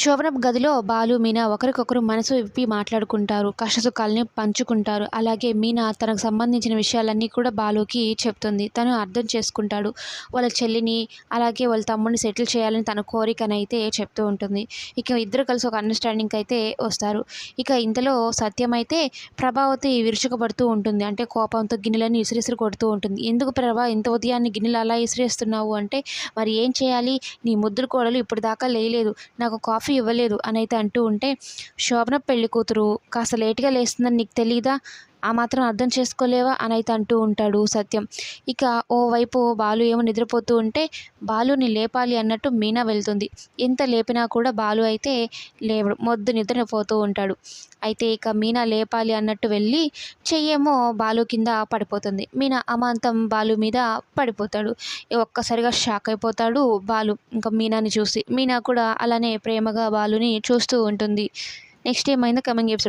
శోభనం గదిలో బాలు మీనా ఒకరికొకరు మనసు విప్పి మాట్లాడుకుంటారు. కష్టసుఖాలని పంచుకుంటారు. అలాగే మీనా తనకు సంబంధించిన విషయాలన్నీ కూడా బాలుకి చెప్తుంది. తను అర్థం చేసుకుంటాడు. వాళ్ళ చెల్లిని అలాగే వాళ్ళ తమ్ముడిని సెటిల్ చేయాలని తన కోరికనైతే చెప్తూ ఉంటుంది. ఇక ఇద్దరు కలిసి ఒక అండర్స్టాండింగ్ అయితే వస్తారు. ఇక ఇంతలో సత్యం అయితే ప్రభావతి విరుచుకుపడుతూ ఉంటుంది. అంటే కోపంతో గిన్నెలన్నీ ఇసిరిసిరి కొడుతూ ఉంటుంది. ఎందుకు ప్రభా ఇంత ఉదయాన్నే గిన్నెలు అలా విసిరేస్తున్నావు? అంటే మరి ఏం చేయాలి? నీ ముద్దులు కోడలు ఇప్పుడు దాకా లేయలేదు. నాకు కాఫీ ఇవ్వలేదు. అని అయితే అంటూ ఉంటే శోభన పెళ్ళి కూతురు కాస్త లేటుగా లేస్తుందని నీకు తెలియదా ఆ మాత్రం అర్థం చేసుకోలేవా? అని అయితే అంటూ ఉంటాడు సత్యం. ఇక ఓవైపు బాలు ఏమో నిద్రపోతూ ఉంటే బాలుని లేపాలి అన్నట్టు మీనా వెళ్తుంది. ఎంత లేపినా కూడా బాలు అయితే లేవడు మొద్దు నిద్రపోతూ ఉంటాడు. అయితే ఇక మీనా లేపాలి అన్నట్టు వెళ్ళి చెయ్యేమో బాలు కింద పడిపోతుంది. మీనా అమాంతం బాలు మీద పడిపోతాడు. ఒక్కసారిగా షాక్ అయిపోతాడు బాలు. ఇంకా మీనాని చూసి మీనా కూడా అలానే ప్రేమగా బాలుని చూస్తూ ఉంటుంది. నెక్స్ట్ ఏమైందో కమింగ్ ఎపిసోడ్